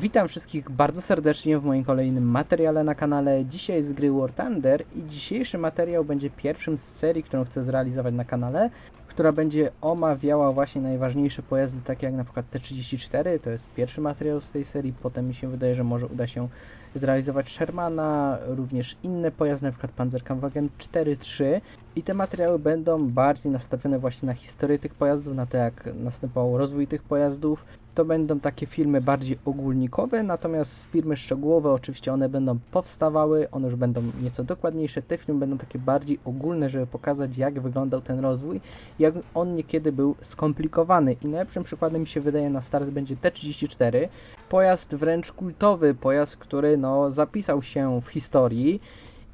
Witam wszystkich bardzo serdecznie w moim kolejnym materiale na kanale. Dzisiaj z gry War Thunder i dzisiejszy materiał będzie pierwszym z serii, którą chcę zrealizować na kanale, która będzie omawiała właśnie najważniejsze pojazdy, takie jak na przykład T-34, to jest pierwszy materiał z tej serii, potem mi się wydaje, że może uda się zrealizować Shermana, również inne pojazdy, na przykład Panzerkampfwagen 4.3 i te materiały będą bardziej nastawione właśnie na historię tych pojazdów, na to jak następował rozwój tych pojazdów. To będą takie filmy bardziej ogólnikowe, natomiast filmy szczegółowe oczywiście one będą powstawały, one już będą nieco dokładniejsze. Te filmy będą takie bardziej ogólne, żeby pokazać jak wyglądał ten rozwój, jak on niekiedy był skomplikowany. I najlepszym przykładem mi się wydaje na start będzie T-34, pojazd wręcz kultowy, pojazd, który no, zapisał się w historii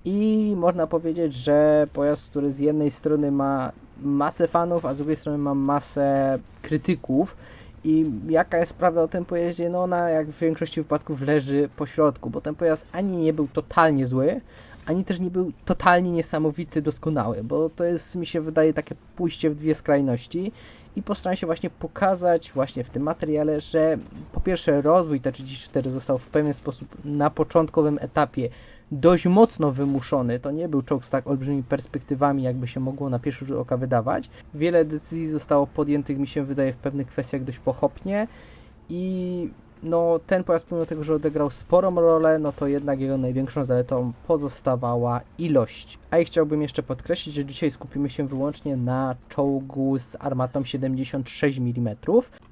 i można powiedzieć, że pojazd, który z jednej strony ma masę fanów, a z drugiej strony ma masę krytyków. I jaka jest prawda o tym pojeździe? No ona jak w większości wypadków leży po środku, bo ten pojazd ani nie był totalnie zły, ani też nie był totalnie niesamowity, doskonały, bo to jest, mi się wydaje, takie pójście w dwie skrajności i postaram się właśnie pokazać właśnie w tym materiale, że po pierwsze rozwój T34 został w pewien sposób na początkowym etapie dość mocno wymuszony. To nie był czołg z tak olbrzymimi perspektywami, jakby się mogło na pierwszy rzut oka wydawać. Wiele decyzji zostało podjętych, mi się wydaje, w pewnych kwestiach dość pochopnie i no ten pojazd pomimo tego, że odegrał sporą rolę, no to jednak jego największą zaletą pozostawała ilość. A i chciałbym jeszcze podkreślić, że dzisiaj skupimy się wyłącznie na czołgu z armatą 76 mm.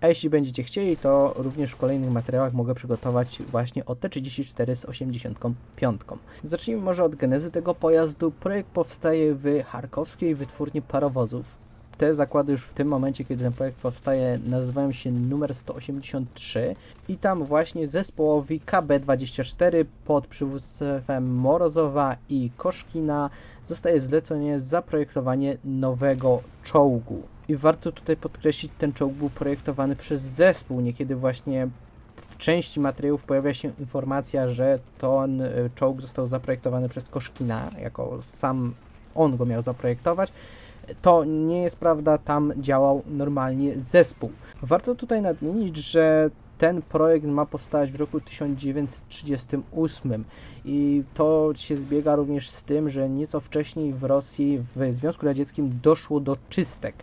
A jeśli będziecie chcieli, to również w kolejnych materiałach mogę przygotować właśnie o T34 z 85. Zacznijmy może od genezy tego pojazdu. Projekt powstaje w charkowskiej wytwórni parowozów te zakłady już w tym momencie, kiedy ten projekt powstaje, nazywają się numer 183 i tam właśnie zespołowi KB24 pod przywództwem Morozowa i Koszkina zostaje zlecenie zaprojektowanie nowego czołgu. I warto tutaj podkreślić, ten czołg był projektowany przez zespół, niekiedy właśnie w części materiałów pojawia się informacja, że ten y, czołg został zaprojektowany przez Koszkina, jako sam on go miał zaprojektować to nie jest prawda, tam działał normalnie zespół. Warto tutaj nadmienić, że ten projekt ma powstać w roku 1938 i to się zbiega również z tym, że nieco wcześniej w Rosji, w Związku Radzieckim doszło do czystek.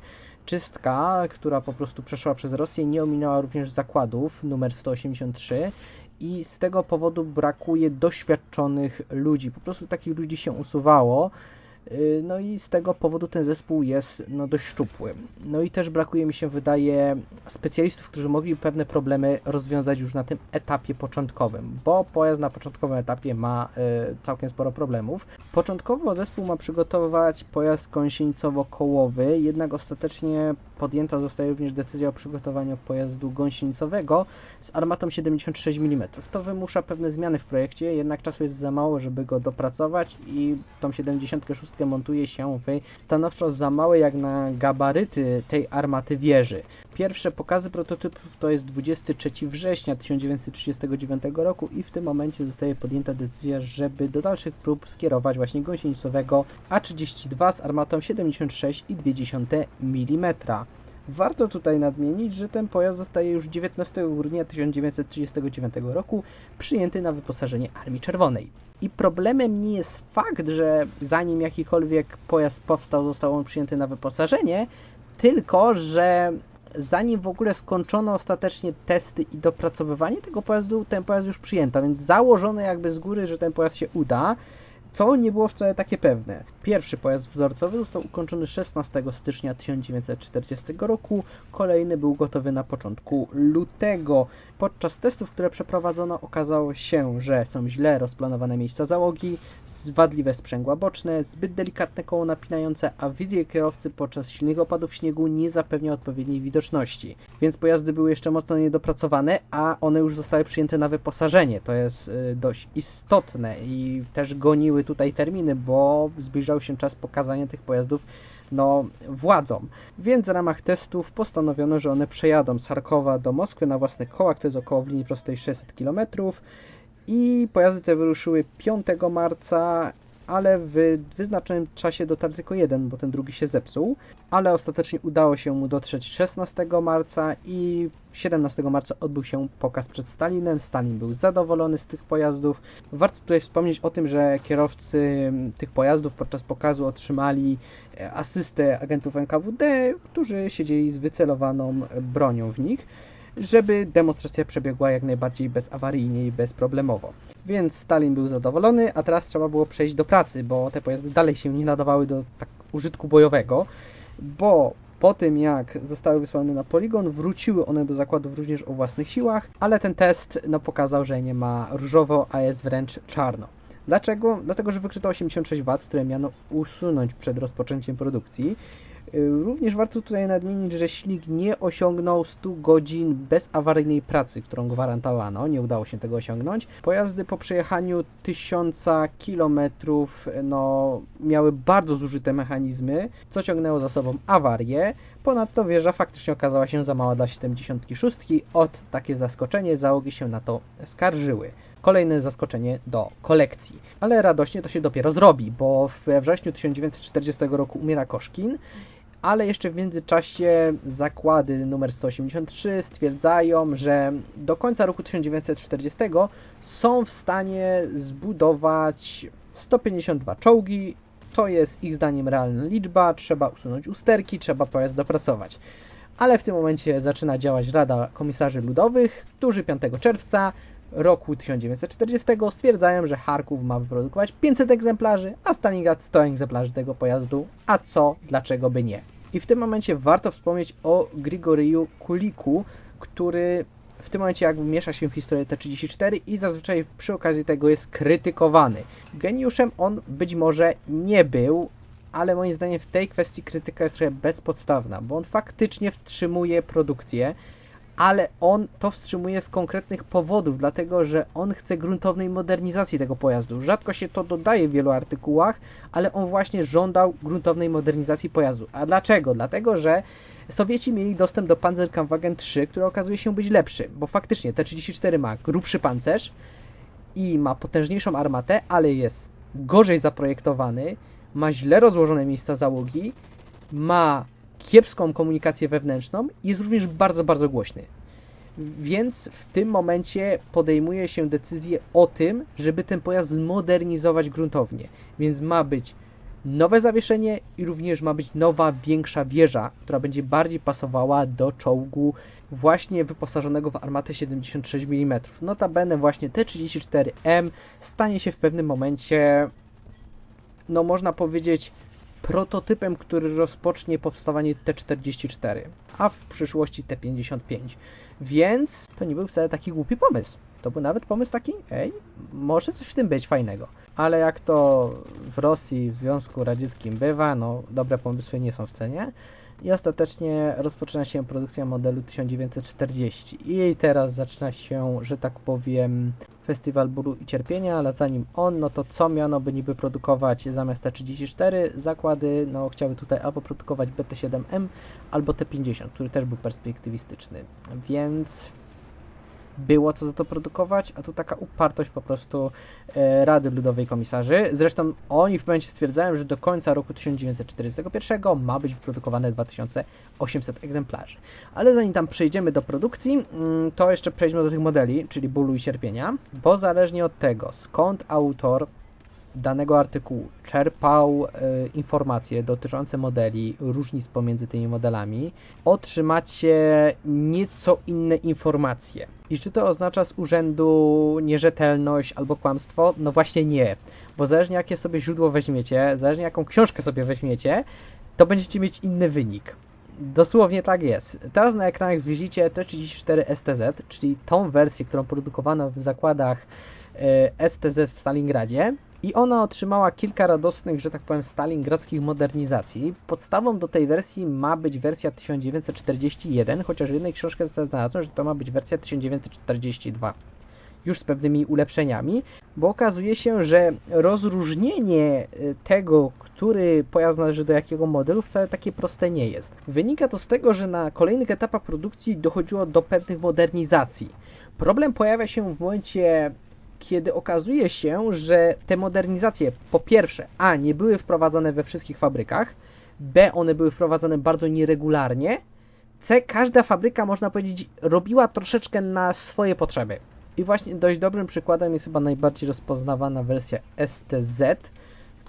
Czystka, która po prostu przeszła przez Rosję, nie ominęła również zakładów numer 183 i z tego powodu brakuje doświadczonych ludzi. Po prostu takich ludzi się usuwało. Yy, No i z tego powodu ten zespół jest no, dość szczupły. No i też brakuje mi się wydaje specjalistów, którzy mogli pewne problemy rozwiązać już na tym etapie początkowym, bo pojazd na początkowym etapie ma y, całkiem sporo problemów. Początkowo zespół ma przygotować pojazd gąsienicowo-kołowy, jednak ostatecznie podjęta zostaje również decyzja o przygotowaniu pojazdu gąsienicowego z armatą 76 mm. To wymusza pewne zmiany w projekcie, jednak czasu jest za mało, żeby go dopracować i tą 76 montuje się w stanowczo za małe jak na gabaryty tej armaty wieży. Pierwsze pokazy prototypów to jest 23 września 1939 roku i w tym momencie zostaje podjęta decyzja, żeby do dalszych prób skierować właśnie gąsienicowego A32 z armatą 76,2 mm. Warto tutaj nadmienić, że ten pojazd zostaje już 19 grudnia 1939 roku przyjęty na wyposażenie Armii Czerwonej. I problemem nie jest fakt, że zanim jakikolwiek pojazd powstał, został on przyjęty na wyposażenie, tylko że zanim w ogóle skończono ostatecznie testy i dopracowywanie tego pojazdu, ten pojazd już przyjęto, więc założono jakby z góry, że ten pojazd się uda, co nie było wcale takie pewne. Pierwszy pojazd wzorcowy został ukończony 16 stycznia 1940 roku, kolejny był gotowy na początku lutego. Podczas testów, które przeprowadzono, okazało się, że są źle rozplanowane miejsca załogi, wadliwe sprzęgła boczne, zbyt delikatne koło napinające, a wizjer kierowcy podczas silnych opadów śniegu nie zapewnia odpowiedniej widoczności. Więc pojazdy były jeszcze mocno niedopracowane, a one już zostały przyjęte na wyposażenie. To jest y, dość istotne i też goniły tutaj terminy, bo zbliżał się czas pokazania tych pojazdów no, władzom. Więc w ramach testów postanowiono, że one przejadą z Charkowa do Moskwy na własnych kołach, to jest około w linii prostej 600 km i pojazdy te wyruszyły 5 marca, ale w wyznaczonym czasie dotarł tylko jeden, bo ten drugi się zepsuł, ale ostatecznie udało się mu dotrzeć 16 marca i 17 marca odbył się pokaz przed Stalinem. Stalin był zadowolony z tych pojazdów. Warto tutaj wspomnieć o tym, że kierowcy tych pojazdów podczas pokazu otrzymali e, asystę agentów NKWD, którzy siedzieli z wycelowaną bronią w nich, żeby demonstracja przebiegła jak najbardziej bezawaryjnie i bezproblemowo. Więc Stalin był zadowolony, a teraz trzeba było przejść do pracy, bo te pojazdy dalej się nie nadawały do tak użytku bojowego, bo po tym jak zostały wysłane na poligon, wróciły one do zakładów również o własnych siłach, ale ten test no, pokazał, że nie ma różowo, a jest wręcz czarno. Dlaczego? Dlatego, że wykryto 86 W, które miano usunąć przed rozpoczęciem produkcji. Również warto tutaj nadmienić, że silnik nie osiągnął 100 godzin bezawaryjnej pracy, którą gwarantowano. Nie udało się tego osiągnąć. Pojazdy po przejechaniu 1000 km no, miały bardzo zużyte mechanizmy, co ciągnęło za sobą awarię. Ponadto wieża faktycznie okazała się za mała dla 76. Od takie zaskoczenie załogi się na to skarżyły. Kolejne zaskoczenie do kolekcji. Ale radośnie to się dopiero zrobi, bo we wrześniu 1940 roku umiera Koszkin, ale jeszcze w międzyczasie zakłady numer 183 stwierdzają, że do końca roku 1940 są w stanie zbudować 152 czołgi. To jest ich zdaniem realna liczba, trzeba usunąć usterki, trzeba pojazd dopracować. Ale w tym momencie zaczyna działać Rada Komisarzy Ludowych, którzy 5 czerwca roku 1940 stwierdzają, że Charków ma wyprodukować 500 egzemplarzy, a Stalingrad 100 egzemplarzy tego pojazdu. A co, dlaczego by nie? I w tym momencie warto wspomnieć o Grigoriju Kuliku, który w tym momencie jakby miesza się w historię T-34 i zazwyczaj przy okazji tego jest krytykowany. Geniuszem on być może nie był, ale moim zdaniem w tej kwestii krytyka jest trochę bezpodstawna, bo on faktycznie wstrzymuje produkcję, ale on to wstrzymuje z konkretnych powodów, dlatego że on chce gruntownej modernizacji tego pojazdu. Rzadko się to dodaje w wielu artykułach, ale on właśnie żądał gruntownej modernizacji pojazdu. A dlaczego? Dlatego, że Sowieci mieli dostęp do Panzerkampfwagen 3, który okazuje się być lepszy, bo faktycznie T-34 ma grubszy pancerz i ma potężniejszą armatę, ale jest gorzej zaprojektowany, ma źle rozłożone miejsca załogi, ma kiepską komunikację wewnętrzną i jest również bardzo, bardzo głośny. Więc w tym momencie podejmuje się decyzję o tym, żeby ten pojazd zmodernizować gruntownie. Więc ma być nowe zawieszenie i również ma być nowa, większa wieża, która będzie bardziej pasowała do czołgu właśnie wyposażonego w armatę 76 mm. Notabene właśnie T-34M stanie się w pewnym momencie, no można powiedzieć, prototypem, który rozpocznie powstawanie T-44, a w przyszłości T-55. Więc to nie był wcale taki głupi pomysł. To był nawet pomysł taki, ej, może coś w tym być fajnego. Ale jak to w Rosji, w Związku Radzieckim bywa, no dobre pomysły nie są w cenie. I ostatecznie rozpoczyna się produkcja modelu 1940. I teraz zaczyna się, że tak powiem, festiwal bólu i cierpienia, ale zanim on, no to co miano by niby produkować zamiast T34? Zakłady, no chciały tutaj albo produkować BT7M, albo T50, który też był perspektywistyczny. Więc było co za to produkować, a tu taka upartość po prostu e, Rady Ludowej Komisarzy. Zresztą oni w momencie stwierdzają, że do końca roku 1941 ma być wyprodukowane 2800 egzemplarzy. Ale zanim tam przejdziemy do produkcji, mm, to jeszcze przejdźmy do tych modeli, czyli bólu i cierpienia, bo zależnie od tego, skąd autor danego artykułu czerpał e, informacje dotyczące modeli, różnic pomiędzy tymi modelami, otrzymacie nieco inne informacje. I czy to oznacza z urzędu nierzetelność albo kłamstwo? No właśnie nie, bo zależnie jakie sobie źródło weźmiecie, zależnie jaką książkę sobie weźmiecie, to będziecie mieć inny wynik. Dosłownie tak jest. Teraz na ekranach widzicie T34 STZ, czyli tą wersję, którą produkowano w zakładach e, STZ w Stalingradzie. I ona otrzymała kilka radosnych, że tak powiem, stalingradzkich modernizacji. Podstawą do tej wersji ma być wersja 1941, chociaż w jednej książce znalazłem, że to ma być wersja 1942. Już z pewnymi ulepszeniami, bo okazuje się, że rozróżnienie y, tego, który pojazd należy do jakiego modelu, wcale takie proste nie jest. Wynika to z tego, że na kolejnych etapach produkcji dochodziło do pewnych modernizacji. Problem pojawia się w momencie kiedy okazuje się, że te modernizacje po pierwsze, a nie były wprowadzane we wszystkich fabrykach, b one były wprowadzane bardzo nieregularnie, C każda fabryka, można powiedzieć, robiła troszeczkę na swoje potrzeby. I właśnie dość dobrym przykładem jest chyba najbardziej rozpoznawana wersja STZ,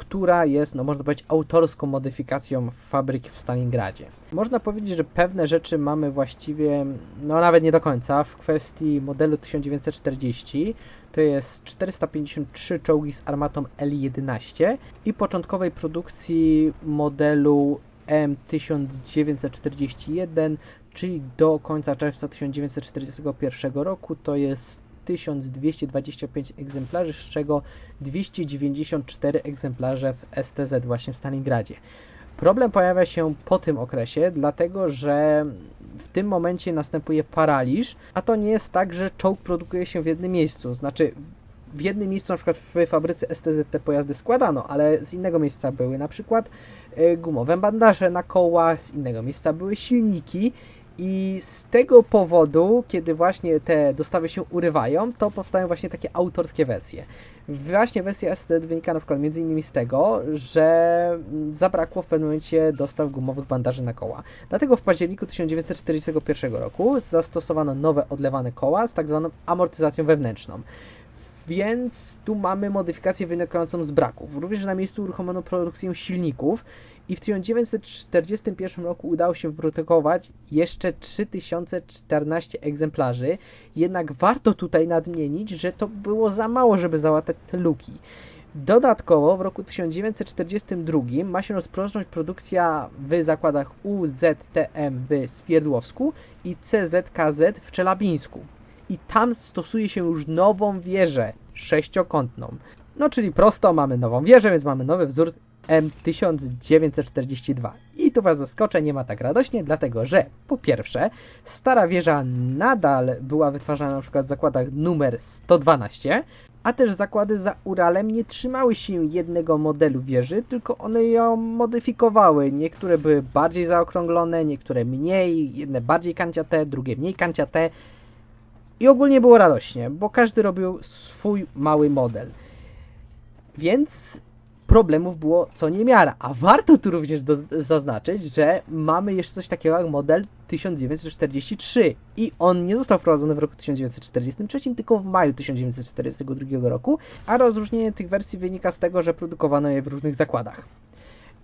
która jest, no można powiedzieć, autorską modyfikacją fabryki w Stalingradzie. Można powiedzieć, że pewne rzeczy mamy właściwie, no nawet nie do końca, w kwestii modelu 1940, to jest 453 czołgi z armatą L11 i początkowej produkcji modelu M1941, czyli do końca czerwca 1941 roku to jest 1225 egzemplarzy, z czego 294 egzemplarze w STZ właśnie w Stalingradzie. Problem pojawia się po tym okresie, dlatego że w tym momencie następuje paraliż, a to nie jest tak, że czołg produkuje się w jednym miejscu. Znaczy, w jednym miejscu, na przykład w fabryce STZ te pojazdy składano, ale z innego miejsca były na przykład e, gumowe bandaże na koła, z innego miejsca były silniki i z tego powodu, kiedy właśnie te dostawy się urywają, to powstają właśnie takie autorskie wersje. Właśnie wersja STZ wynika na przykład innymi z tego, że zabrakło w pewnym momencie dostaw gumowych bandaży na koła. Dlatego w październiku 1941 roku zastosowano nowe odlewane koła z tak zwaną amortyzacją wewnętrzną. Więc tu mamy modyfikację wynikającą z braków. Również na miejscu uruchomiono produkcję silników i w 1941 roku udało się wyprodukować jeszcze 3014 egzemplarzy. Jednak warto tutaj nadmienić, że to było za mało, żeby załatać te luki. Dodatkowo w roku 1942 ma się rozpocząć produkcja w zakładach UZTM w Swierdłowsku i CZKZ w Czelabińsku. I tam stosuje się już nową wieżę sześciokątną. No czyli prosto mamy nową wieżę, więc mamy nowy wzór M1942. I tu Was zaskoczę, nie ma tak radośnie, dlatego że po pierwsze, stara wieża nadal była wytwarzana na przykład w zakładach numer 112, a też zakłady za Uralem nie trzymały się jednego modelu wieży, tylko one ją modyfikowały. Niektóre były bardziej zaokrąglone, niektóre mniej, jedne bardziej kanciate, drugie mniej kanciate. I ogólnie było radośnie, bo każdy robił swój mały model. Więc problemów było co niemiara. A warto tu również do, zaznaczyć, że mamy jeszcze coś takiego jak model 1943 i on nie został wprowadzony w roku 1943, tylko w maju 1942 roku, a rozróżnienie tych wersji wynika z tego, że produkowano je w różnych zakładach.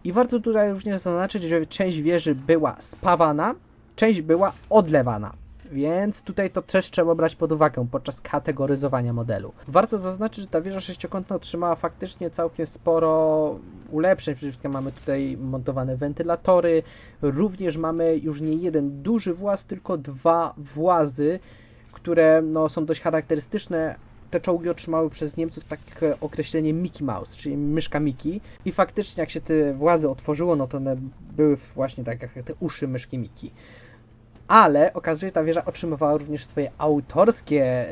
I warto tutaj również zaznaczyć, że część wieży była spawana, część była odlewana. Więc tutaj to też trzeba brać pod uwagę podczas kategoryzowania modelu. Warto zaznaczyć, że ta wieża sześciokątna otrzymała faktycznie całkiem sporo ulepszeń. Przede wszystkim mamy tutaj montowane wentylatory, również mamy już nie jeden duży właz, tylko dwa włazy, które no, są dość charakterystyczne te czołgi otrzymały przez Niemców takie określenie Mickey Mouse, czyli myszka Mickey. I faktycznie jak się te włazy otworzyło, no to one były właśnie tak jak te uszy myszki Mickey ale okazuje że ta wieża otrzymywała również swoje autorskie,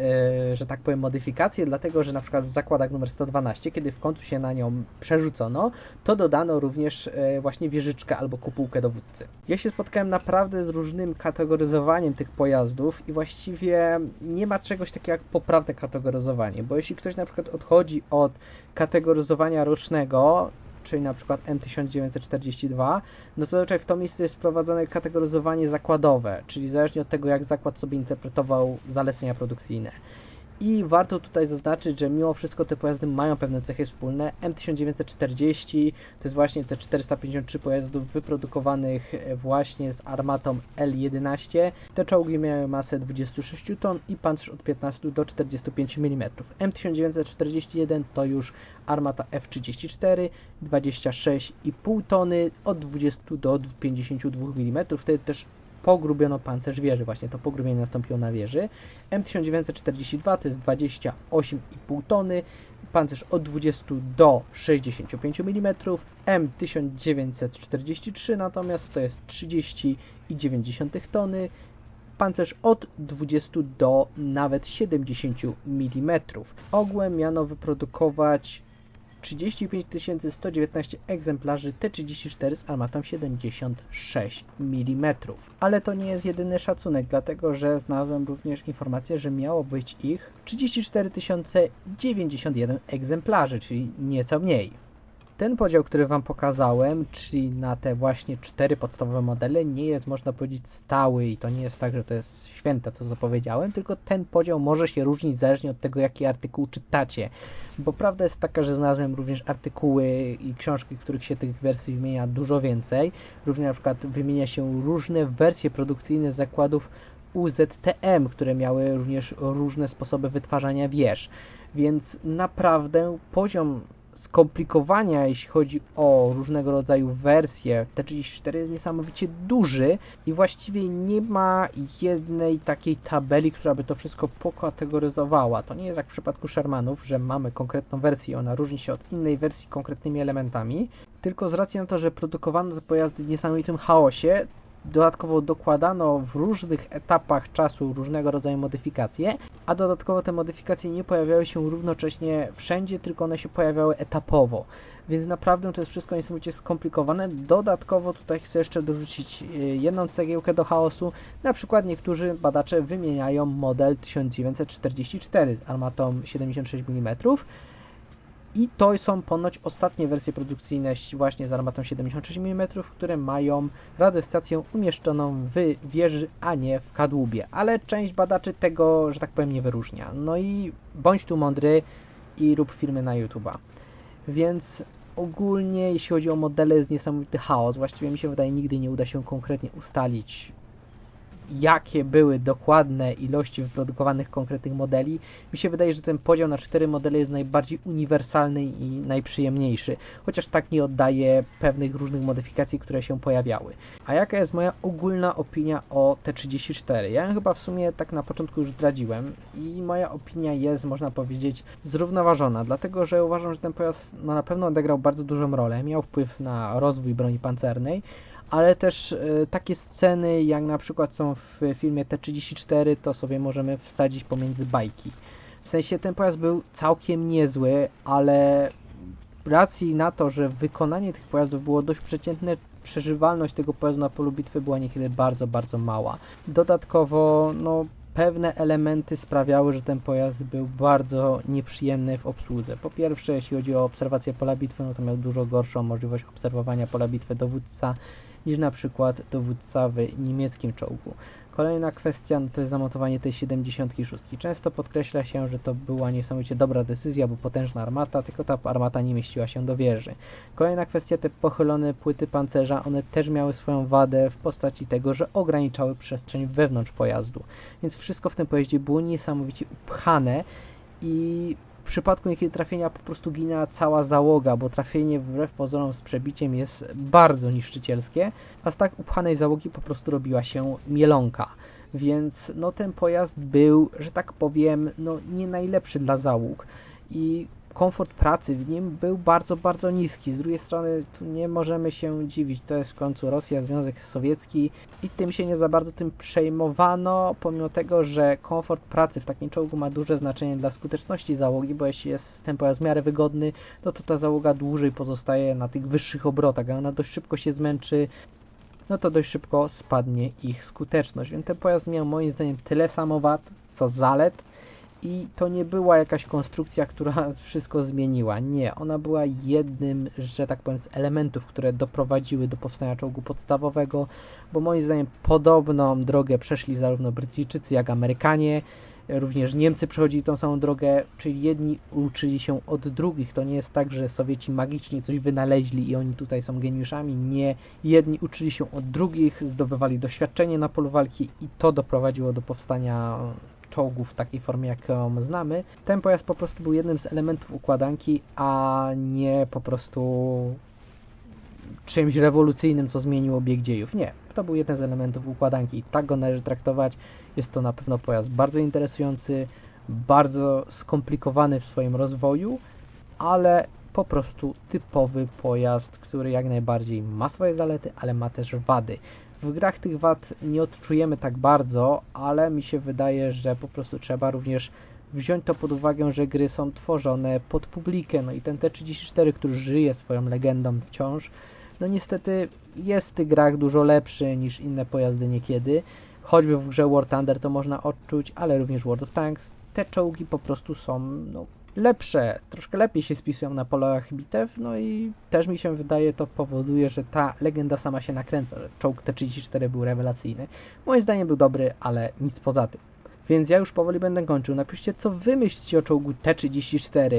yy, że tak powiem, modyfikacje, dlatego że na przykład w zakładach numer 112, kiedy w końcu się na nią przerzucono, to dodano również yy, właśnie wieżyczkę albo kupułkę dowódcy. Ja się spotkałem naprawdę z różnym kategoryzowaniem tych pojazdów i właściwie nie ma czegoś takiego jak poprawne kategoryzowanie, bo jeśli ktoś na przykład odchodzi od kategoryzowania rocznego, czyli na przykład M1942, no to zazwyczaj w to miejsce jest wprowadzone kategoryzowanie zakładowe, czyli zależnie od tego, jak zakład sobie interpretował zalecenia produkcyjne. I warto tutaj zaznaczyć, że mimo wszystko te pojazdy mają pewne cechy wspólne. M1940 to jest właśnie te 453 pojazdów wyprodukowanych właśnie z armatą L11. Te czołgi miały masę 26 ton i pancerz od 15 do 45 mm. M1941 to już armata F34, 26,5 tony od 20 do 52 mm. Wtedy też pogrubiono pancerz wieży. Właśnie to pogrubienie nastąpiło na wieży. M1942 to jest 28,5 tony, pancerz od 20 do 65 mm. M1943 natomiast to jest 30,9 tony, pancerz od 20 do nawet 70 mm. Ogółem miano wyprodukować 35 119 egzemplarzy T-34 z armatą 76 mm. Ale to nie jest jedyny szacunek, dlatego że znalazłem również informację, że miało być ich 34 091 egzemplarzy, czyli nieco mniej. Ten podział, który Wam pokazałem, czyli na te właśnie cztery podstawowe modele, nie jest, można powiedzieć, stały i to nie jest tak, że to jest święte, to co powiedziałem, tylko ten podział może się różnić zależnie od tego, jaki artykuł czytacie. Bo prawda jest taka, że znalazłem również artykuły i książki, w których się tych wersji wymienia dużo więcej. Również na przykład wymienia się różne wersje produkcyjne zakładów UZTM, które miały również różne sposoby wytwarzania wież. Więc naprawdę poziom skomplikowania, jeśli chodzi o różnego rodzaju wersje, T34 jest niesamowicie duży i właściwie nie ma jednej takiej tabeli, która by to wszystko pokategoryzowała. To nie jest jak w przypadku Shermanów, że mamy konkretną wersję i ona różni się od innej wersji konkretnymi elementami, tylko z racji na to, że produkowano te pojazdy w niesamowitym chaosie, dodatkowo dokładano w różnych etapach czasu różnego rodzaju modyfikacje, a dodatkowo te modyfikacje nie pojawiały się równocześnie wszędzie, tylko one się pojawiały etapowo. Więc naprawdę to jest wszystko niesamowicie skomplikowane. Dodatkowo tutaj chcę jeszcze dorzucić y, jedną cegiełkę do chaosu. Na przykład niektórzy badacze wymieniają model 1944 z armatą 76 mm. I to są ponoć ostatnie wersje produkcyjne właśnie z armatą 76 mm, które mają radiostację umieszczoną w wieży, a nie w kadłubie. Ale część badaczy tego, że tak powiem, nie wyróżnia. No i bądź tu mądry i rób filmy na YouTube'a. Więc ogólnie, jeśli chodzi o modele, jest niesamowity chaos. Właściwie mi się wydaje, nigdy nie uda się konkretnie ustalić, jakie były dokładne ilości wyprodukowanych konkretnych modeli. Mi się wydaje, że ten podział na cztery modele jest najbardziej uniwersalny i najprzyjemniejszy, chociaż tak nie oddaje pewnych różnych modyfikacji, które się pojawiały. A jaka jest moja ogólna opinia o T34? Ja ją chyba w sumie tak na początku już zdradziłem i moja opinia jest, można powiedzieć, zrównoważona, dlatego że uważam, że ten pojazd no, na pewno odegrał bardzo dużą rolę, miał wpływ na rozwój broni pancernej, ale też e, takie sceny, jak na przykład są w filmie T34, to sobie możemy wsadzić pomiędzy bajki. W sensie ten pojazd był całkiem niezły, ale racji na to, że wykonanie tych pojazdów było dość przeciętne, przeżywalność tego pojazdu na polu bitwy była niekiedy bardzo, bardzo mała. Dodatkowo, no, pewne elementy sprawiały, że ten pojazd był bardzo nieprzyjemny w obsłudze. Po pierwsze, jeśli chodzi o obserwację pola bitwy, no to miał dużo gorszą możliwość obserwowania pola bitwy dowódca niż na przykład dowódca w niemieckim czołgu. Kolejna kwestia no to jest zamontowanie tej 76. Często podkreśla się, że to była niesamowicie dobra decyzja, bo potężna armata, tylko ta armata nie mieściła się do wieży. Kolejna kwestia, te pochylone płyty pancerza, one też miały swoją wadę w postaci tego, że ograniczały przestrzeń wewnątrz pojazdu. Więc wszystko w tym pojeździe było niesamowicie upchane i w przypadku niekiedy trafienia po prostu ginęła cała załoga, bo trafienie wbrew pozorom z przebiciem jest bardzo niszczycielskie, a z tak upchanej załogi po prostu robiła się mielonka. Więc no ten pojazd był, że tak powiem, no nie najlepszy dla załóg. I komfort pracy w nim był bardzo, bardzo niski. Z drugiej strony tu nie możemy się dziwić, to jest w końcu Rosja, Związek Sowiecki i tym się nie za bardzo tym przejmowano, pomimo tego, że komfort pracy w takim czołgu ma duże znaczenie dla skuteczności załogi, bo jeśli jest ten pojazd w miarę wygodny, no to ta załoga dłużej pozostaje na tych wyższych obrotach, a ona dość szybko się zmęczy, no to dość szybko spadnie ich skuteczność. Więc ten pojazd miał moim zdaniem tyle samo wad, co zalet, i to nie była jakaś konstrukcja, która wszystko zmieniła. Nie, ona była jednym, że tak powiem, z elementów, które doprowadziły do powstania czołgu podstawowego, bo moim zdaniem podobną drogę przeszli zarówno Brytyjczycy, jak Amerykanie. Również Niemcy przechodzili tą samą drogę, czyli jedni uczyli się od drugich. To nie jest tak, że Sowieci magicznie coś wynaleźli i oni tutaj są geniuszami. Nie, jedni uczyli się od drugich, zdobywali doświadczenie na polu walki i to doprowadziło do powstania czołgów w takiej formie, jaką znamy. Ten pojazd po prostu był jednym z elementów układanki, a nie po prostu czymś rewolucyjnym, co zmieniło bieg dziejów. Nie, to był jeden z elementów układanki i tak go należy traktować. Jest to na pewno pojazd bardzo interesujący, bardzo skomplikowany w swoim rozwoju, ale po prostu typowy pojazd, który jak najbardziej ma swoje zalety, ale ma też wady. W grach tych wad nie odczujemy tak bardzo, ale mi się wydaje, że po prostu trzeba również wziąć to pod uwagę, że gry są tworzone pod publikę. No i ten T34, który żyje swoją legendą wciąż, no niestety jest w tych grach dużo lepszy niż inne pojazdy niekiedy. Choćby w grze War Thunder to można odczuć, ale również World of Tanks. Te czołgi po prostu są no, lepsze, troszkę lepiej się spisują na polach bitew, no i też mi się wydaje to powoduje, że ta legenda sama się nakręca, że czołg T-34 był rewelacyjny. Moim zdaniem był dobry, ale nic poza tym. Więc ja już powoli będę kończył. Napiszcie, co wy myślicie o czołgu T-34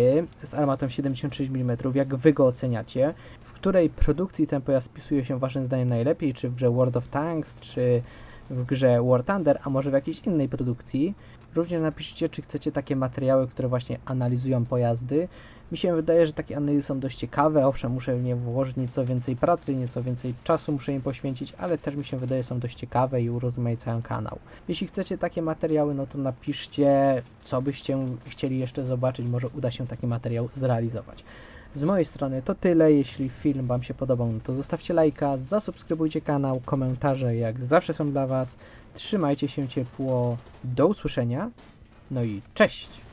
z armatą 76 mm, jak wy go oceniacie, w której produkcji ten pojazd spisuje się waszym zdaniem najlepiej, czy w grze World of Tanks, czy w grze War Thunder, a może w jakiejś innej produkcji. Również napiszcie, czy chcecie takie materiały, które właśnie analizują pojazdy. Mi się wydaje, że takie analizy są dość ciekawe. Owszem, muszę w nie włożyć nieco więcej pracy, nieco więcej czasu muszę im poświęcić, ale też mi się wydaje, są dość ciekawe i urozmaicają kanał. Jeśli chcecie takie materiały, no to napiszcie, co byście chcieli jeszcze zobaczyć. Może uda się taki materiał zrealizować. Z mojej strony to tyle. Jeśli film Wam się podobał, to zostawcie lajka, zasubskrybujcie kanał, komentarze jak zawsze są dla Was. Trzymajcie się ciepło. Do usłyszenia. No i cześć!